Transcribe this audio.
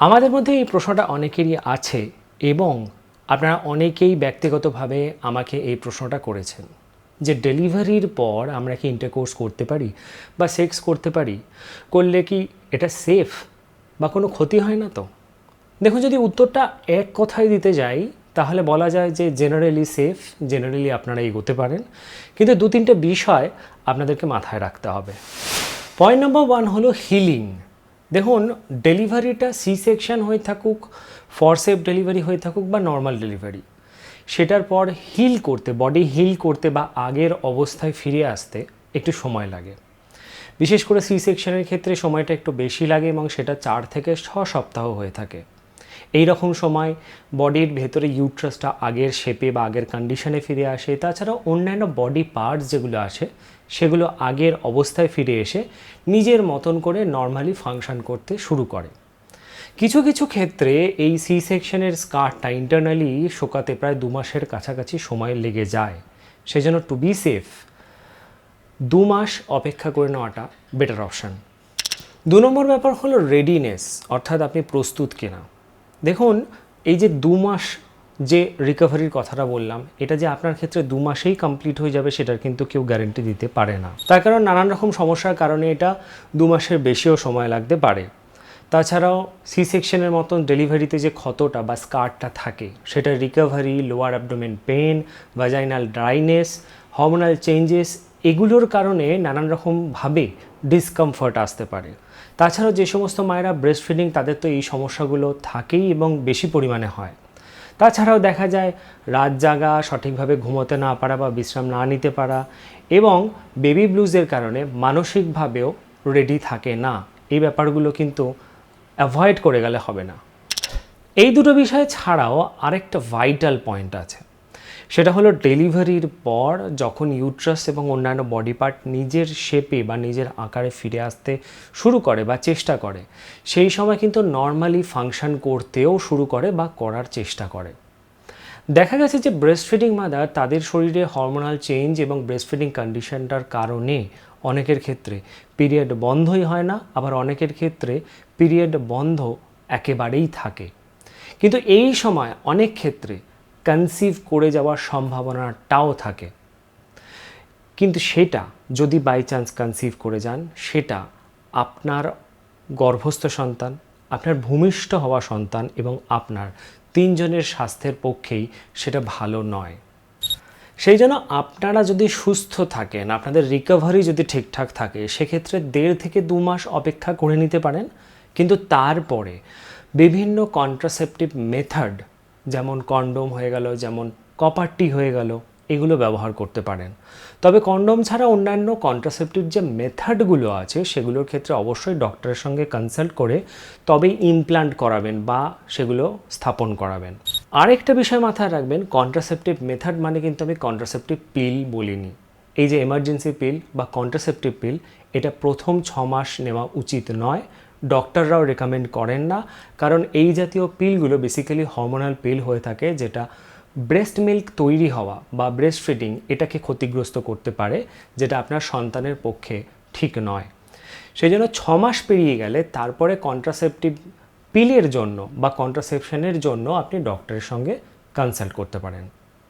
আমাদের মধ্যে এই প্রশ্নটা অনেকেরই আছে এবং আপনারা অনেকেই ব্যক্তিগতভাবে আমাকে এই প্রশ্নটা করেছেন যে ডেলিভারির পর আমরা কি ইন্টারকোর্স করতে পারি বা সেক্স করতে পারি? করলে কি এটা সেফ বা কোনো ক্ষতি হয় না তো? দেখুন, যদি উত্তরটা এক কথায় দিতে যাই, তাহলে বলা যায় যে জেনারেলি সেফ জেনারেলি আপনারা এগোতে পারেন। কিন্তু দু তিনটে বিষয় আপনাদেরকে মাথায় রাখতে হবে। পয়েন্ট নম্বর ওয়ান হলো হিলিং দেখুন, ডেলিভারিটা সি সেকশন হয়ে থাকুক ফরসেপ ডেলিভারি হয়ে থাকুক বা নর্মাল ডেলিভারি সেটার পর হিল করতে বডি হিল করতে বা আগের অবস্থায় ফিরে আসতে একটু সময় লাগে। বিশেষ করে সি সেকশনের ক্ষেত্রে সময়টা একটু বেশি লাগে এবং সেটা চার থেকে ছ সপ্তাহ হয়ে থাকে। এই রকম সময় বডির ভেতরে ইউট্রাসটা আগের শেপে বা আগের কন্ডিশনে ফিরে আসে। তাছাড়া অন্যান্য বডি পার্টস যেগুলো আছে সেগুলো আগের অবস্থায় ফিরে এসে নিজের মতন করে নর্মালি ফাংশন করতে শুরু করে। কিছু কিছু ক্ষেত্রে এই সি সেকশনের স্কার্টটা ইন্টারনালি শোকাতে প্রায় দু মাসের কাছাকাছি সময় লেগে যায়। সেজন্য টু বি সেফ দু মাস অপেক্ষা করে নেওয়াটা বেটার অপশান দু নম্বর ব্যাপার হলো রেডিনেস অর্থাৎ আপনি প্রস্তুত কিনা। দেখুন, এই যে দু মাস যে রিকভারির কথাটা বললাম, এটা যে আপনার ক্ষেত্রে দু মাসেই কমপ্লিট হয়ে যাবে সেটার কিন্তু কেউ গ্যারেন্টি দিতে পারে না। তার কারণ নানান রকম সমস্যার কারণে এটা দু মাসের বেশিও সময় লাগতে পারে। তাছাড়াও সি সেকশনের মতন ডেলিভারিতে যে ক্ষতটা বা স্কারটা থাকে সেটা recovery lower abdomen pain vaginal dryness hormonal changes এগুলোর কারণে নানান রকমভাবে ডিসকমফর্ট আসতে পারে। তাছাড়াও যে সমস্ত মায়েরা ব্রেস্ট ফিডিং তাদের তো এই সমস্যাগুলো থাকেই এবং বেশি পরিমাণে হয়। তাছাড়াও দেখা যায়, রাত জাগা, সঠিকভাবে ঘুমোতে না পারা বা বিশ্রাম না নিতে পারা এবং বেবি ব্লুজের কারণে মানসিকভাবেও রেডি থাকে না। এই ব্যাপারগুলো কিন্তু অ্যাভয়েড করে গেলে হবে না। এই দুটো বিষয় ছাড়াও আরেকটা ভাইটাল পয়েন্ট আছে। সেটা হলো ডেলিভারির পর যখন ইউট্রাস এবং অন্যান্য বডি পার্ট নিজের শেপে বা নিজের আকারে ফিরে আসতে শুরু করে বা চেষ্টা করে, সেই সময় কিন্তু নর্মালি ফাংশন করতেও শুরু করে বা করার চেষ্টা করে। দেখা গেছে যে ব্রেস্ট ফিডিং মাদার তাদের শরীরে হরমোনাল চেঞ্জ এবং ব্রেস্ট ফিডিং কন্ডিশনটার কারণে অনেকের ক্ষেত্রে পিরিয়ড বন্ধই হয় না, আবার অনেকের ক্ষেত্রে পিরিয়ড বন্ধ একেবারেই থাকে। কিন্তু এই সময় অনেক ক্ষেত্রে কনসিভ করে যাওয়ার সম্ভাবনাটাও থাকে। কিন্তু সেটা যদি বাই চান্স কনসিভ করে যান, সেটা আপনার গর্ভস্থ সন্তান, আপনার ভূমিষ্ঠ হওয়া সন্তান এবং আপনার তিনজনের স্বাস্থ্যের পক্ষেই সেটা ভালো নয়। সেই জন্য আপনারা যদি সুস্থ থাকেন, আপনাদের রিকভারি যদি ঠিকঠাক থাকে, সেক্ষেত্রে দেড় থেকে দু মাস অপেক্ষা করে নিতে পারেন। কিন্তু তারপরে বিভিন্ন কন্ট্রাসেপটিভ মেথড যেমন কন্ডোম হয়ে গেল, যেমন কপারটি হয়ে গেল, এগুলো ব্যবহার করতে পারেন। তবে কন্ডোম ছাড়া অন্যান্য কন্ট্রাসেপটিভ যে মেথডগুলো আছে, সেগুলোর ক্ষেত্রে অবশ্যই ডক্টরের সঙ্গে কনসাল্ট করে তবেই ইমপ্লান্ট করাবেন বা সেগুলো স্থাপন করাবেন। আরেকটা বিষয় মাথায় রাখবেন কন্ট্রাসেপটিভ মেথড মানে কিন্তু আমি কন্ট্রাসেপটিভ পিল বলিনি। এই যে এমার্জেন্সি পিল বা কন্ট্রাসেপটিভ পিল এটা প্রথম ছ মাস নেওয়া উচিত নয় ডক্টররাও রেকমেন্ড করেন না। কারণ এই জাতীয় পিলগুলো বেসিক্যালি হরমোনাল পিল হয়ে থাকে যেটা ব্রেস্ট মিল্ক তৈরি হওয়া বা ব্রেস্ট ফিডিং এটাকে ক্ষতিগ্রস্ত করতে পারে, যেটা আপনার সন্তানের পক্ষে ঠিক নয়। সেই জন্য ছ মাস পেরিয়ে গেলে তারপরে কন্ট্রাসেপটিভ পিলের জন্য বা কন্ট্রাসেপশনের জন্য আপনি ডক্টরের সঙ্গে কনসাল্ট করতে পারেন।